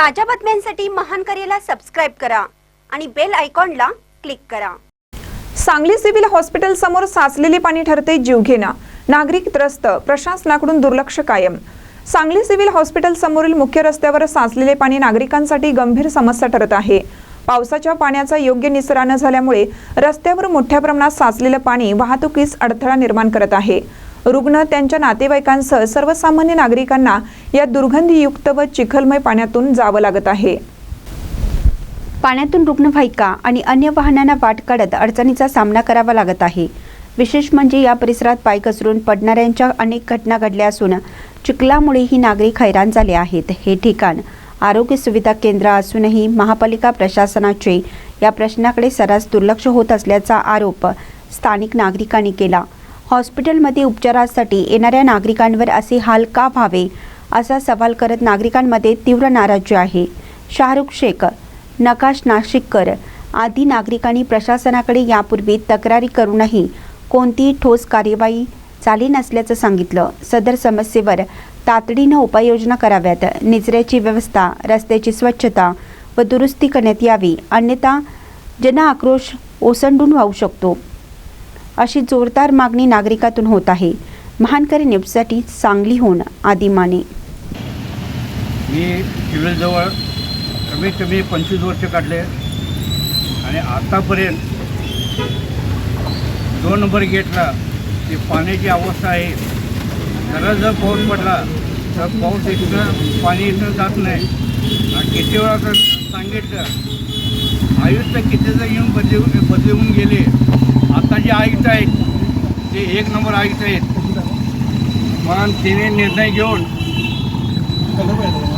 ताज्या बातम्यांसाठी महान करेला सबस्क्राईब करा आणि बेल आयकॉनला क्लिक करा. सांगली सिव्हिल हॉस्पिटल समोर साचलेले पाणी ठरते जीवघेणा नागरिक त्रस्त प्रशासनाकडून दुर्लक्ष कायम. सांगली सिव्हिल हॉस्पिटल समोरील मुख्य रस्त्यावर साचलेले पाणी नागरिकांसाठी गंभीर समस्या ठरत आहे. पावसाच्या पाण्याचा योग्य निसरा न झाल्यामुळे रस्त्यावर मोठ्या प्रमाणात साचलेलं पाणी वाहतुकीस अडथळा निर्माण करत आहे. रुग्ण त्यांच्या नातेवाईकांसह सर्वसामान्य नागरिकांना या दुर्गंधीयुक्त व चिखलमय पाण्यातून जावं लागत आहे. पाण्यातून रुग्णवाहिका आणि अन्य वाहनांना वाट काढत अडचणीचा सामना करावा लागत आहे. विशेष म्हणजे या परिसरात पाय घसरून पडणाऱ्यांच्या अनेक घटना घडल्या असून चिखलामुळेही नागरिक हैराण झाले आहेत. हे ठिकाण आरोग्य सुविधा केंद्र असूनही महापालिका प्रशासनाचे या प्रश्नाकडे सर्रास दुर्लक्ष होत असल्याचा आरोप स्थानिक नागरिकांनी केला. हॉस्पिटलमध्ये उपचारासाठी येणाऱ्या नागरिकांवर असे हाल का व्हावे असा सवाल करत नागरिकांमध्ये तीव्र नाराजी आहे. शाहरुख शेख नकाश नाशिककर आदी नागरिकांनी प्रशासनाकडे यापूर्वी तक्रारी करूनही कोणतीही ठोस कार्यवाही झाली नसल्याचं सांगितलं. सदर समस्येवर तातडीनं उपाययोजना कराव्यात. निचऱ्याची व्यवस्था रस्त्याची स्वच्छता व दुरुस्ती करण्यात यावी. अन्यथा जनआक्रोश ओसंडून वाहू शकतो. अशी जोरदार मागणी नागरिकातून होत आहे. महानकरी न्यूजसाठी सांगलीहून आदिमाने मी सिव्हिलजवळ कमीत कमी पंचवीस वर्ष काढले आणि आतापर्यंत दोन नंबर गेटला जी पाण्याची अवस्था आहे. जरा जर पाऊस पडला तर पाऊस इथं पाणी इथं जात नाही. आणि किती वेळा तर सांगितलं आयुष्य कितीचं येऊन बदलून बदलवून गेले. आता जे आयुक्त आहेत ते एक नंबर आयुक्त आहेत पण तिने निर्णय घेऊन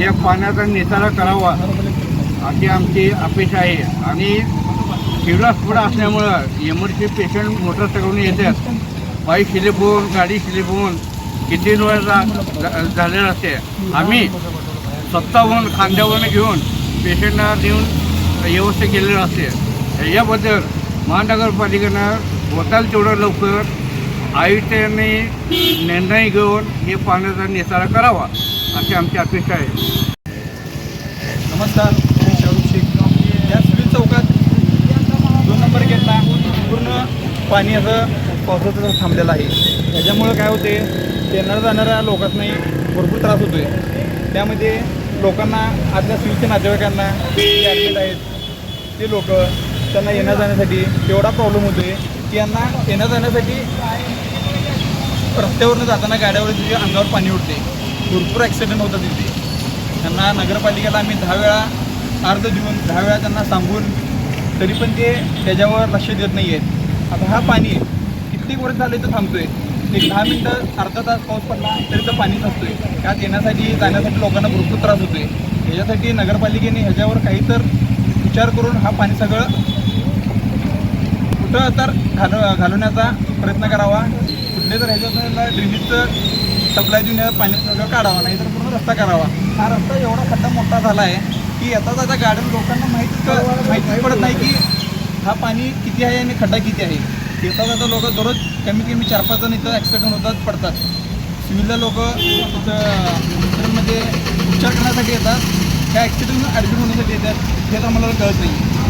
या पाण्याचा निचारा करावा अशी आमची अपेक्षा आहे. आणि सिव्हिल असल्यामुळं एमर्जन्सी पेशंट मोटरसायकलून येतात. बाईक शिलेप होऊन गाडी शिलेप होऊन किती वेळा झा- झालेलं असते. आम्ही स्वतःहून खांद्यावरून घेऊन पेशंटना देऊन व्यवस्था केलेलं असते. याबद्दल महानगरपालिकेनं होताल तेवढं लवकर. आयुक्तांनी निर्णय घेऊन हे पाण्याचा निचारा करावा अशी आमची अपेक्षा आहे. नमस्कार मी शाहरुख शेख. या सिव्हिल चौकात दोन नंबर गेटला पूर्ण पाणी असं पावसाचं थांबलेलं आहे. त्याच्यामुळं काय होते येणाऱ्या जाणाऱ्या लोकांनाही भरपूर त्रास होतो आहे त्यामध्ये लोकांना आतल्या सिव्हिलच्या नातेवाईकांना ॲडमिट आहेत ते लोक त्यांना येण्या जाण्यासाठी तेवढा प्रॉब्लेम होतो आहे की यांना येण्या जाण्यासाठी रस्त्यावरनं जाताना गाड्यावर तिथे अंगावर पाणी उडते भरपूर ॲक्सिडेंट होतात तिथे. त्यांना नगरपालिकेला आम्ही दहा वेळा अर्ज देऊन दहा वेळा त्यांना सांगून तरी पण ते त्याच्यावर लक्ष देत नाही आहेत आता हा पाणी कित्येक वर्ष झाले तर थांबतोय. एक दहा मिनटं अर्धा तास पाऊस पडला तरी तर पाणी नसतोय. त्यात येण्यासाठी जाण्यासाठी लोकांना भरपूर त्रास होतोय. ह्याच्यासाठी नगरपालिकेने ह्याच्यावर काही तर विचार करून हा पाणी सगळं कुठं तर घाल घालवण्याचा प्रयत्न करावा. कुठले तर ह्याच्यात ड्रेनेजचं सप्लाय देऊन पाणी काढावा नाही तर पूर्ण रस्ता करावा. हा रस्ता एवढा खड्डा मोठा झाला आहे की आता जाता गार्डन लोकांना माहितीच क- पडत नाही की हा पाणी किती आहे आणि खड्डा किती आहे. येता जाता लोक दररोज कमीत कमी चार पाच जण इथं ॲक्सिडेंट होतात पडतात. सिव्हिलला लोक हॉस्पिटलमध्ये म्हणजे उपचार करण्यासाठी येतात. त्या ॲक्सिडेंट ॲडमिट होण्यासाठी येतात. हे तर आम्हाला कळत नाही.